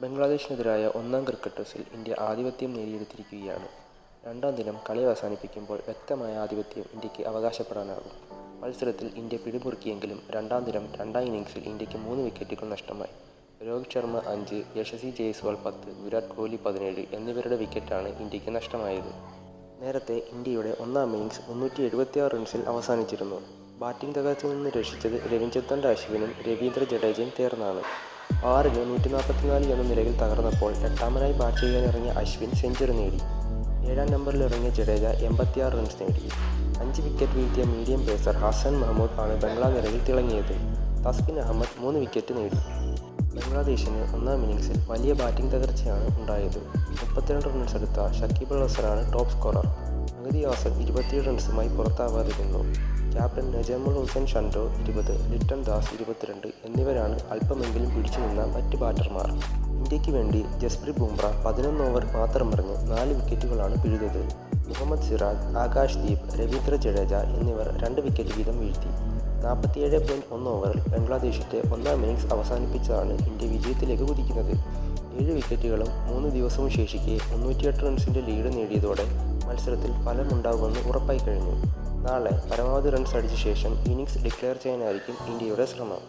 ബംഗ്ലാദേശിനെതിരായ ഒന്നാം ക്രിക്കറ്റ് ടെസ്റ്റിൽ ഇന്ത്യ ആധിപത്യം നേടിയെടുത്തിരിക്കുകയാണ്. രണ്ടാം ദിനം കളി അവസാനിപ്പിക്കുമ്പോൾ വ്യക്തമായ ആധിപത്യം ഇന്ത്യയ്ക്ക് അവകാശപ്പെടാനാകും. മത്സരത്തിൽ ഇന്ത്യ പിടിമുറുക്കിയെങ്കിലും രണ്ടാം ദിനം രണ്ടാം ഇന്നിംഗ്സിൽ ഇന്ത്യയ്ക്ക് മൂന്ന് വിക്കറ്റുകൾ നഷ്ടമായി. രോഹിത് ശർമ്മ അഞ്ച്, യശസ്വി ജയ്സ്വാൾ പത്ത്, വിരാട് കോഹ്ലി പതിനേഴ് എന്നിവരുടെ വിക്കറ്റാണ് ഇന്ത്യയ്ക്ക് നഷ്ടമായത്. നേരത്തെ ഇന്ത്യയുടെ ഒന്നാം ഇന്നിംഗ്സ് മുന്നൂറ്റി എഴുപത്തിയാറ് റൺസിൽ അവസാനിച്ചിരുന്നു. ബാറ്റിംഗ് തകർച്ചയിൽ നിന്ന് രക്ഷിച്ചത് രവിചന്ദ്രൻ അശ്വിനും രവീന്ദ്ര ജഡേജയും ചേർന്നാണ്. ആറിന് നൂറ്റിനാൽപ്പത്തിനാല് എന്ന നിലയിൽ തകർന്നപ്പോൾ എട്ടാമനായി ബാറ്റ് ചെയ്യാനിറങ്ങിയ അശ്വിൻ സെഞ്ചുറി നേടി. ഏഴാം നമ്പറിൽ ഇറങ്ങിയ ജഡേജ എൺപത്തിയാറ് റൺസ് നേടി. അഞ്ച് വിക്കറ്റ് വീഴ്ത്തിയ മീഡിയം പേസർ ഹസൻ മഹമ്മൂദ് ആണ് ബംഗ്ലാ നിരയിൽ തിളങ്ങിയത്. തസ്കിൻ അഹമ്മദ് മൂന്ന് വിക്കറ്റ് നേടി. ബംഗ്ലാദേശിന് ഒന്നാം ഇന്നിംഗ്സിൽ വലിയ ബാറ്റിംഗ് തകർച്ചയാണ് ഉണ്ടായത്. മുപ്പത്തിരണ്ട് റൺസ് എടുത്ത ഷക്കീബുൾ ഹസനാണ് ടോപ്പ് സ്കോറർ. അഗതി ഹാസൻ ഇരുപത്തിയേഴ് റൺസുമായി പുറത്താവാതിരുന്നു. ക്യാപ്റ്റൻ നജമുൽ ഹുസൈൻ ഷൻഡോ ഇരുപത്, ലിട്ടൺ ദാസ് ഇരുപത്തിരണ്ട് എന്നിവരാണ് അല്പമെങ്കിലും പിടിച്ചു നിന്ന മറ്റ് ബാറ്റർമാർ. ഇന്ത്യയ്ക്ക് വേണ്ടി ജസ്പ്രീത് ബുംറ പതിനൊന്ന് ഓവർ മാത്രം പറഞ്ഞ് നാല് വിക്കറ്റുകളാണ് പിഴുതത്. മുഹമ്മദ് സിറാജ്, ആകാശ് ദീപ്, രവീന്ദ്ര ജഡേജ എന്നിവർ രണ്ട് വിക്കറ്റ് വീതം വീഴ്ത്തി. നാൽപ്പത്തിയേഴ് പോയിന്റ് ഒന്ന് ഓവറിൽ ബംഗ്ലാദേശിന്റെ ഒന്നാം ഇന്നിംഗ്സ് അവസാനിപ്പിച്ചതാണ് ഇന്ത്യ വിജയത്തിലേക്ക് കുതിക്കുന്നത്. ഏഴ് വിക്കറ്റുകളും മൂന്ന് ദിവസവും ശേഷിക്കെ മുന്നൂറ്റിയെട്ട് റൺസിന്റെ ലീഡ് നേടിയതോടെ മത്സരത്തിൽ ഫലമുണ്ടാകുമെന്ന് ഉറപ്പായിക്കഴിഞ്ഞു. നാളെ പരമാവധി റൺസ് അടിച്ച ശേഷം ഇന്നിങ്സ് ഡിക്ലെയർ ചെയ്യാനായിരിക്കും ഇന്ത്യയുടെ ശ്രമം.